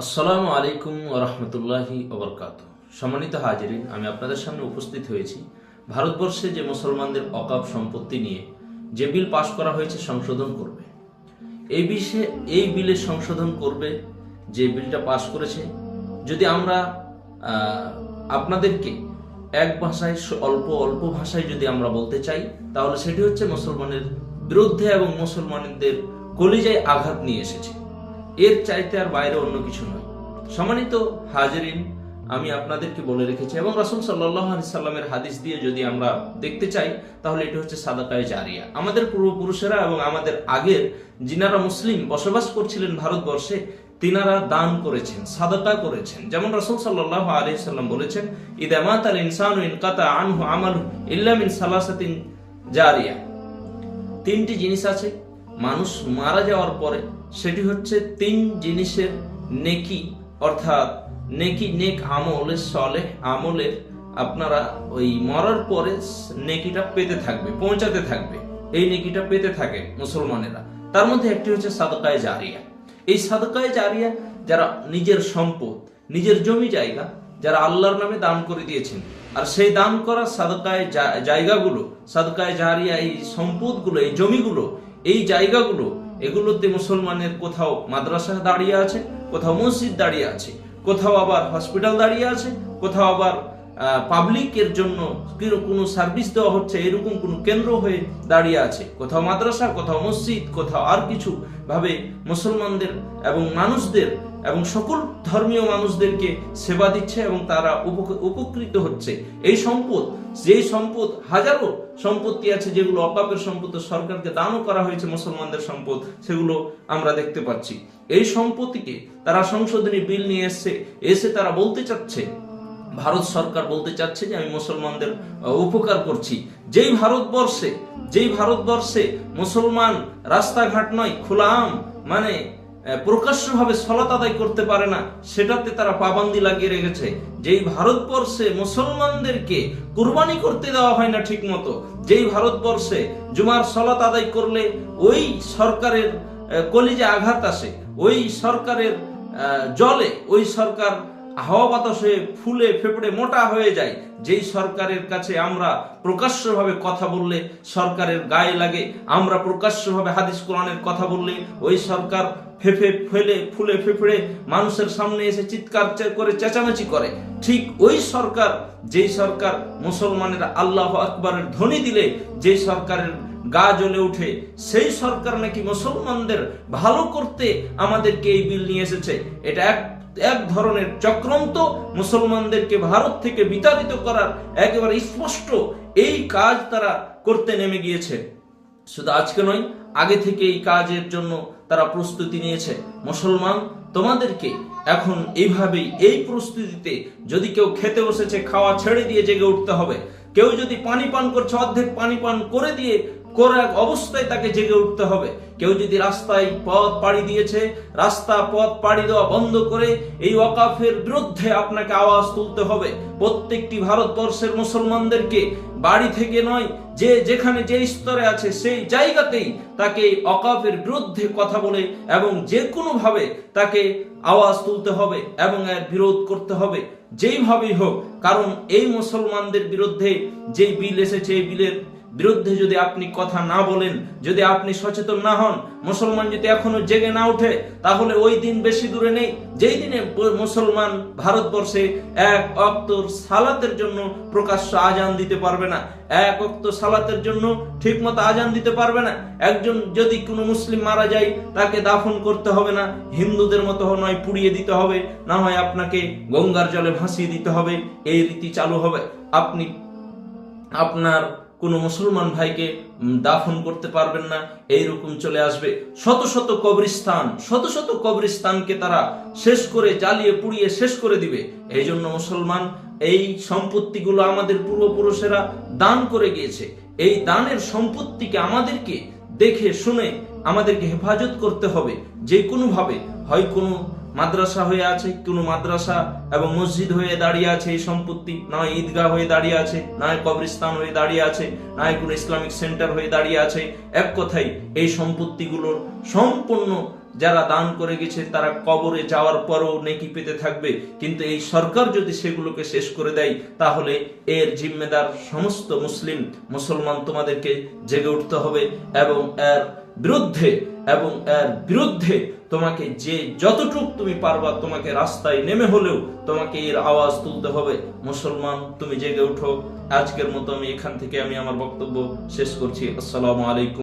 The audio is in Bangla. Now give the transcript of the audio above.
আসসালামু আলাইকুম ওরহমতুল্লাহি ওবরকাত সম্মানিত হাজিরিন, আমি আপনাদের সামনে উপস্থিত হয়েছি ভারতবর্ষে যে মুসলমানদের অকাপ সম্পত্তি নিয়ে যে বিল পাশ করা হয়েছে সংশোধন করবে। এই বিষয়ে এই বিলে সংশোধন করবে যে বিলটা পাশ করেছে। যদি আমরা আপনাদেরকে এক ভাষায়, অল্প অল্প ভাষায় যদি আমরা বলতে চাই, তাহলে সেটি হচ্ছে মুসলমানের বিরুদ্ধে এবং মুসলমানদের কলিজায় আঘাত নিয়ে এসেছে। এর চাইতে আর বাইরে অন্য কিছু নয়। সম্মানিত হাজিরিন, আমি আপনাদেরকে বলে রেখেছি এবং রাসুল সাল্লাহ সাল্লামের হাদিস দিয়ে যদি আমরা দেখতে চাই, তাহলে এটি হচ্ছে সাদাকায় জারিয়া। আমাদের পূর্বপুরুষেরা এবং আমাদের আগের যিনারা মুসলিম বসবাস করছিলেন ভারতবর্ষে, তিনারা দান করেছেন, সাদাকা করেছেন। যেমন রাসুল সাল্লাহ আলি সাল্লাম বলেছেন ইদামাত আল ইনসান ইনকাতা আনহু আমাল ইল্লামিন সালাসাতিন জারিয়া। তিনটি জিনিস আছে, মানুষ মারা যাওয়ার পরে সেটি হচ্ছে তিন জিনিসের নেকি, অর্থাৎ নেকি নেক আমলের সলে আমলের আপনারা ওই মরার পরে নেকিটা পেতে থাকবে, পৌঁছাতে থাকবে। এই নেকিটা পেতে থাকে মুসলমানেরা। তার মধ্যে একটি হচ্ছে সাদকায় জারিয়া। এই সাদকায় জারিয়া যারা নিজের সম্পদ, নিজের জমি জায়গা, যারা আল্লাহর নামে দান করে দিয়েছেন, আর সেই দান করা সাদকায় জায়গাগুলো, সাদকায় জারিয়া এই সম্পদগুলো, এই জমিগুলো, এই জায়গাগুলো এগুলোতে মুসলমানের কোথাও মাদ্রাসা দাঁড়িয়ে আছে, কোথাও মসজিদ দাঁড়িয়ে আছে, কোথাও আবার হসপিটাল দাঁড়িয়ে আছে, কোথাও আবার পাবলিকের জন্য কোনো সার্ভিস দেওয়া হচ্ছে, এরকম কোনো কেন্দ্র হয়ে দাঁড়িয়ে আছে। কোথাও মাদ্রাসা, কোথাও মসজিদ, কোথাও আর কিছু ভাবে মুসলমানদের এবং মানুষদের এবং সকল ধর্মীয় মানুষদেরকে সেবা দিচ্ছে এবং তারা উপক- উপকৃত হচ্ছে। এই সম্পদ, যেই সম্পদ, হাজারো সম্পত্তি আছে যেগুলো অকাপের সম্পদ, সরকারকে দানও করা হয়েছে মুসলমানদের সম্পদ, সেগুলো আমরা দেখতে পাচ্ছি। এই সম্পত্তিকে তারা সংশোধনী বিল নিয়ে এসছে, এসে তারা বলতে চাচ্ছে, ভারত সরকার বলতে চাচ্ছে যে আমি মুসলমানদের উপকার করছি। যেই ভারতবর্ষে যেই ভারতবর্ষে মুসলমান রাস্তাঘাট নয়, খোলা আম মানে প্রকাশ্যভাবে সলাত আদায় করতে পারে না, সেটাতে তারা পাবান্দি লাগিয়ে রেখেছে। যেই ভারতবর্ষে মুসলমানদেরকে কোরবানি করতে দেওয়া হয় না ঠিক মতো যেই ভারতবর্ষে জুমার সলাত আদায় করলে ওই সরকারের কলিজে আঘাত আসে, ওই সরকারের জলে ওই সরকার হাওয়া বাতাসে ফুলে ফেপড়ে মোটা হয়ে যায়। যেই সরকারের কাছে আমরা প্রকাশ্যভাবে কথা বললে সরকারের গায়ে লাগে, আমরা প্রকাশ্যভাবে হাদিস কোরআনের কথা বললে ওই সরকার ফেফে ফেলে, ফুলে ফেফড়ে মানুষের সামনে এসে চিৎকার করে, চেঁচামেচি করে। ঠিক ওই সরকার, যেই সরকার মুসলমানেরা আল্লাহ আকবরের ধ্বনি দিলে, যেই সরকারের গা জ্বলে উঠে, সেই সরকার নাকি মুসলমানদের ভালো করতে আমাদেরকে এই বিল নিয়ে এসেছে। এটা এক এক ধরনের চক্রান্ত মুসলমানদেরকে ভারত থেকে বিতাড়িত করার একেবারে স্পষ্ট এই কাজ তারা করতে নেমে গিয়েছে। শুধু আজকে নয়, আগে থেকে এই কাজের জন্য তারা প্রস্তুতি নিয়েছে। মুসলমান, তোমাদেরকে এখন এইভাবেই এই প্রস্তুতিতে যদি কেউ খেতে বসেছে, খাওয়া ছেড়ে দিয়ে জেগে উঠতে হবে। কেউ যদি পানি পান করছে, অর্ধেক পানি পান করে দিয়ে করে এক অবস্থায় তাকে জেগে উঠতে হবে। কেউ যদি রাস্তায় পথ পাড়ি দিয়েছে, রাস্তা পথ পাড়ি দেওয়া বন্ধ করে এই ওয়াকাফের বিরুদ্ধে আপনাকে আওয়াজ তুলতে হবে। প্রত্যেকটি ভারতবর্ষের মুসলমানদেরকে, বাড়ি থেকে নয়, যে যেখানে যে স্তরে আছে, সেই জায়গাতেই তাকে অকাফের বিরুদ্ধে কথা বলে এবং যে কোনো ভাবে তাকে আওয়াজ তুলতে হবে এবং এর বিরোধ করতে হবে। যেইভাবেই হোক, কারণ এই মুসলমানদের বিরুদ্ধে যে বিল এসেছে, এই বিলের বিরুদ্ধে যদি আপনি কথা না বলেন, যদি আপনি সচেতন না হন, মুসলমান যদি এখনও জেগে না ওঠে, তাহলে ওই দিন বেশি দূরে নেই। যেই দিনে মুসলমান ভারতবর্ষে এক অক্তর সালাতের জন্য প্রকাশ্য আজান দিতে পারবে না, এক অক্ত সালাতের জন্য ঠিকমতো আজান দিতে পারবে না, একজন যদি কোনো মুসলিম মারা যায়, তাকে দাফন করতে হবে না, হিন্দুদের মতো নয়, পুড়িয়ে দিতে হবে, না হয় আপনাকে গঙ্গার জলে ভাসিয়ে দিতে হবে, এই রীতি চালু হবে। আপনি আপনার কোনো মুসলমান ভাইকে দাফন করতে পারবেন না, এইরকম চলে আসবে। শত শত কবরস্থান, শত শত কবরস্থানকে তারা শেষ করে জ্বালিয়ে পুড়িয়ে শেষ করে দিবে। এই জন্য মুসলমান, এই সম্পত্তিগুলো আমাদের পূর্বপুরুষেরা দান করে গিয়েছে। এই দানের সম্পত্তিকে আমাদেরকে দেখে শুনে আমাদেরকে হেফাজত করতে হবে। যে কোনো ভাবে হয় কোনো মাদ্রাসা হয়ে আছে, কোনো মাদ্রাসা এবং মসজিদ হয়ে দাঁড়িয়ে আছে এই সম্পত্তি নয় ঈদগাহ হয়ে দাঁড়িয়ে আছে নয় কবরস্থান হয়ে দাঁড়িয়ে আছে নয় কোনো ইসলামিক সেন্টার হয়ে দাঁড়িয়ে আছে। এক কথাই এই সম্পত্তিগুলোর সম্পূর্ণ যারা দান করে গেছে, তারা কবরে যাওয়ার পরও নেকি পেতে থাকবে। কিন্তু এই সরকার যদি সেগুলোকে শেষ করে দেয়, তাহলে এর জিম্মেদার সমস্ত মুসলিম, মুসলমান তোমাদেরকে জেগে উঠতে হবে এবং এর বিরুদ্ধে এবং এর বিরুদ্ধে তোমাকে যে যতটুক তুমি পারবা তোমাকে রাস্তায় নেমে হলেও তোমাকে এর আওয়াজ তুলতে হবে। মুসলমান, তুমি জেগে উঠো আজকের মতো আমি এখান থেকে আমি আমার বক্তব্য শেষ করছি। আসসালামু আলাইকুম।